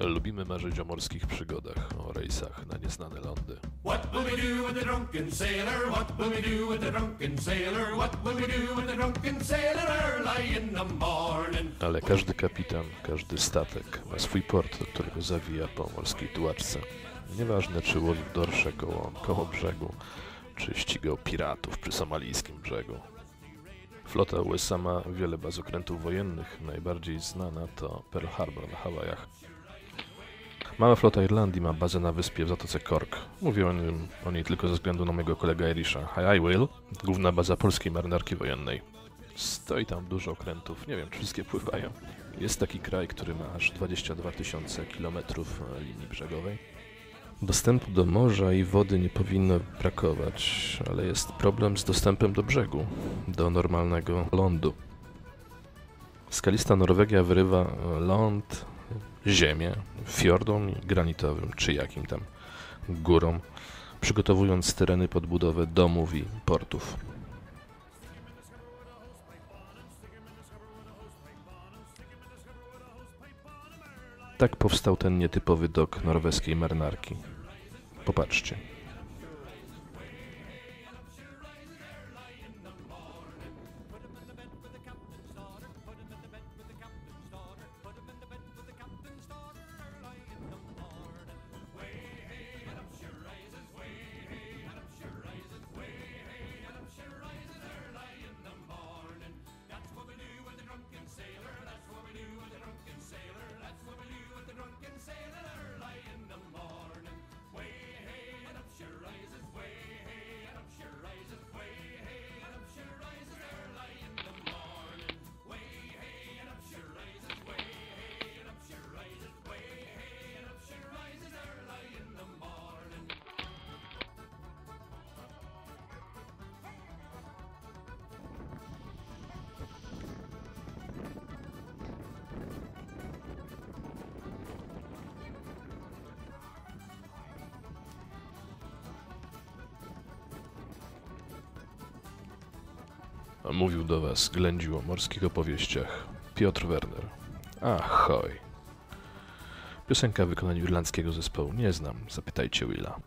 Lubimy marzyć o morskich przygodach, o rejsach na nieznane lądy. What will we do with the drunken sailor? What will we do with the drunken sailor? What will we do with the drunken sailor early in the morning? Ale każdy kapitan, każdy statek ma swój port, do którego zawija po morskiej tułaczce. Nieważne, czy łowił dorsze koło, koło brzegu, czy ścigał piratów przy somalijskim brzegu. Flota USA ma wiele bazokrętów wojennych. Najbardziej znana to Pearl Harbor na Hawajach. Mała flota Irlandii ma bazę na wyspie w Zatoce Cork. Mówię o, nim, o niej tylko ze względu na mojego kolegę Irisha. Hi, I will. Główna baza polskiej marynarki wojennej. Stoi tam dużo okrętów. Nie wiem, czy wszystkie pływają. Jest taki kraj, który ma aż 22 tysiące kilometrów e, linii brzegowej. Dostępu do morza i wody nie powinno brakować, ale jest problem z dostępem do brzegu, do normalnego lądu. Skalista Norwegia wyrywa e, ląd, ziemię, fiordom granitowym, czy jakim tam górą, przygotowując tereny pod budowę domów i portów. Tak powstał ten nietypowy dok norweskiej marynarki. Popatrzcie. Mówił do was, ględził o morskich opowieściach Piotr Werner. Ahoj. Piosenka w wykonaniu irlandzkiego zespołu nie znam, zapytajcie Willa.